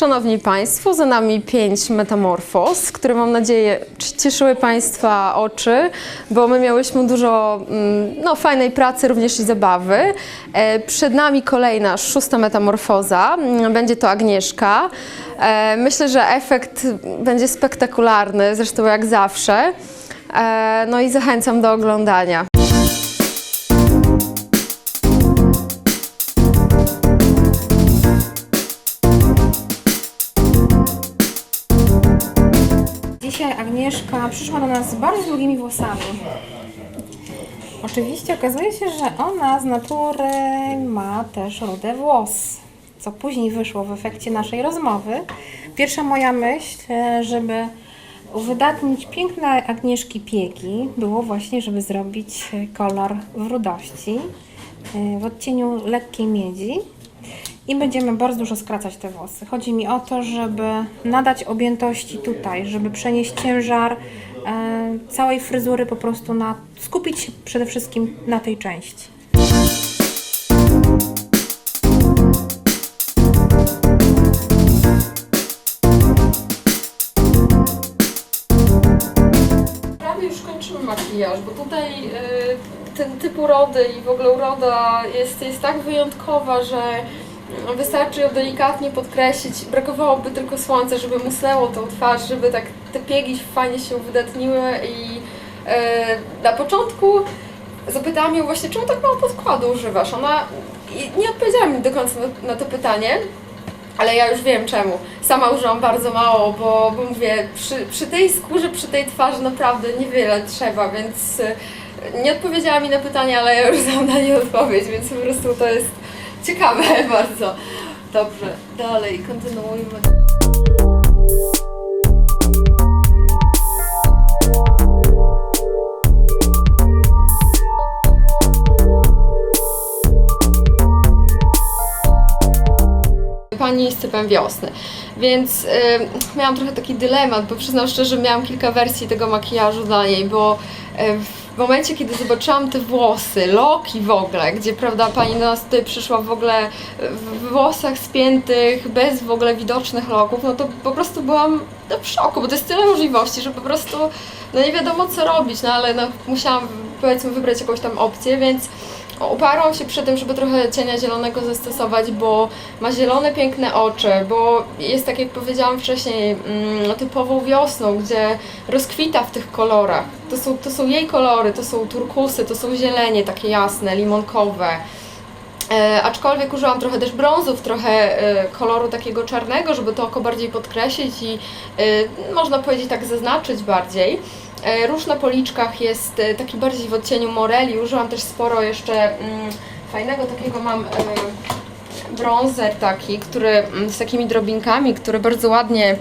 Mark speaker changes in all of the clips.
Speaker 1: Szanowni Państwo, za nami pięć metamorfoz, które mam nadzieję cieszyły Państwa oczy, bo my miałyśmy dużo mm, no, fajnej pracy, również i zabawy. E, Przed nami kolejna, szósta metamorfoza, Mm, będzie to Agnieszka. E, Myślę, że efekt będzie spektakularny, zresztą jak zawsze. E, No i zachęcam do oglądania.
Speaker 2: Agnieszka przyszła do nas z bardzo długimi włosami. Oczywiście okazuje się, że ona z natury ma też rude włosy, co później wyszło w efekcie naszej rozmowy. Pierwsza moja myśl, e, żeby uwydatnić piękne Agnieszki piegi, było właśnie, żeby zrobić kolor w rudości e, w odcieniu lekkiej miedzi i będziemy bardzo dużo skracać te włosy. Chodzi mi o to, żeby nadać objętości tutaj, żeby przenieść ciężar e, całej fryzury po prostu na, skupić się przede wszystkim na tej części.
Speaker 1: Makijaż, bo tutaj y, ten typ urody i w ogóle uroda jest, jest tak wyjątkowa, że wystarczy ją delikatnie podkreślić. Brakowałoby tylko słońca, żeby musnęło tą twarz, żeby tak te piegi fajnie się wydatniły i y, na początku zapytałam ją właśnie, czemu tak mało podkładu używasz? Ona nie odpowiedziała mi do końca na, to pytanie, ale ja już wiem czemu. Sama użyłam bardzo mało, bo, bo mówię, przy, przy tej skórze, przy tej twarzy naprawdę niewiele trzeba, więc y, nie odpowiedziała mi na pytanie, ale ja już znam na nie odpowiedź, więc po prostu to jest ciekawe bardzo. Dobrze, dalej, kontynuujmy. Pani jest typem wiosny, więc y, miałam trochę taki dylemat, bo przyznam szczerze, miałam kilka wersji tego makijażu dla niej, bo y, momencie, kiedy zobaczyłam te włosy, loki w ogóle, gdzie prawda pani do nas tutaj przyszła w ogóle w włosach spiętych, bez w ogóle widocznych loków, no to po prostu byłam no, w szoku, bo to jest tyle możliwości, że po prostu no nie wiadomo co robić, no ale no, musiałam powiedzmy wybrać jakąś tam opcję, więc uparłam się przy tym, żeby trochę cienia zielonego zastosować, bo ma zielone, piękne oczy, bo jest tak jak powiedziałam wcześniej, mm, typową wiosną, gdzie rozkwita w tych kolorach. To są, to są jej kolory, to są turkusy, to są zielenie takie jasne, limonkowe. E, aczkolwiek użyłam trochę też brązów, trochę e, koloru takiego czarnego, żeby to oko bardziej podkreślić i e, można powiedzieć tak zaznaczyć bardziej. E, róż na policzkach jest e, taki bardziej w odcieniu moreli. Użyłam też sporo jeszcze mm, fajnego takiego mam e, bronzer taki, który mm, z takimi drobinkami, który bardzo ładnie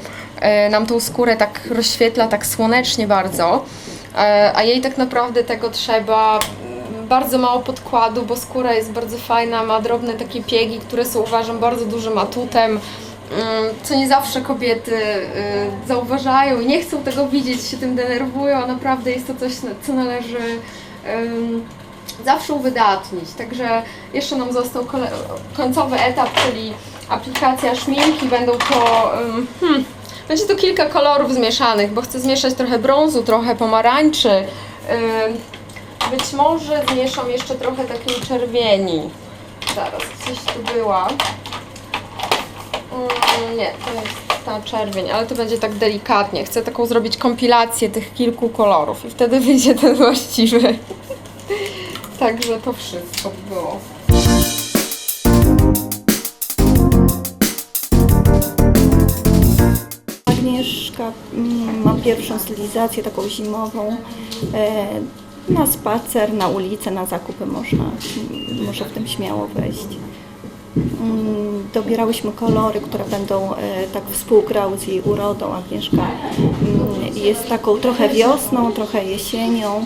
Speaker 1: nam tą skórę tak rozświetla, tak słonecznie bardzo. A jej tak naprawdę tego trzeba mm, bardzo mało podkładu, bo skóra jest bardzo fajna, ma drobne takie piegi, które są uważam bardzo dużym atutem. Mm, Co nie zawsze kobiety y, zauważają i nie chcą tego widzieć, się tym denerwują, a naprawdę jest to coś, co należy zawsze uwydatnić. Także jeszcze nam został końcowy etap, czyli aplikacja szminki. Będą to. Hmm, będzie to kilka kolorów zmieszanych, bo chcę zmieszać trochę brązu, trochę pomarańczy. Być może zmieszam jeszcze trochę takiej czerwieni. Zaraz, gdzieś tu była. Mm, nie, to jest ta czerwień, ale to będzie tak delikatnie. Chcę taką zrobić kompilację tych kilku kolorów i wtedy wyjdzie ten właściwy. Także to wszystko by było.
Speaker 3: Agnieszka mm, ma pierwszą stylizację taką zimową. E, Na spacer, na ulicę, na zakupy można, mm, może w tym śmiało wejść. Mm, Dobierałyśmy kolory, które będą e, tak współgrały z jej urodą. Agnieszka mm, jest taką trochę wiosną, trochę jesienią.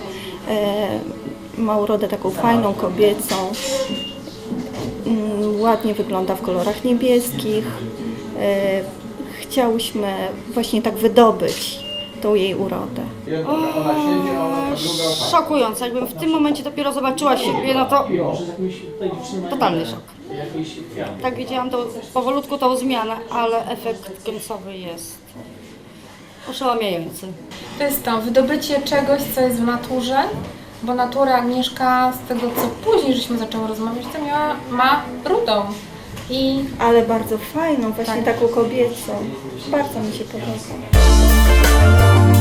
Speaker 3: E, Ma urodę taką fajną, kobiecą. Mm, Ładnie wygląda w kolorach niebieskich. E, Chciałyśmy właśnie tak wydobyć tą jej urodę.
Speaker 4: Szokujące. Jakbym w tym momencie dopiero zobaczyła siebie, no to totalny szok. Tak widziałam to powolutku tą zmianę, ale efekt końcowy jest oszałamiający.
Speaker 2: To jest to, wydobycie czegoś, co jest w naturze, bo natura mieszka z tego, co później żeśmy zaczęły rozmawiać, to miała, ma rudą. I
Speaker 3: Ale bardzo fajną, właśnie
Speaker 2: Tak.
Speaker 3: taką kobiecą. Bardzo mi się podoba. Bye.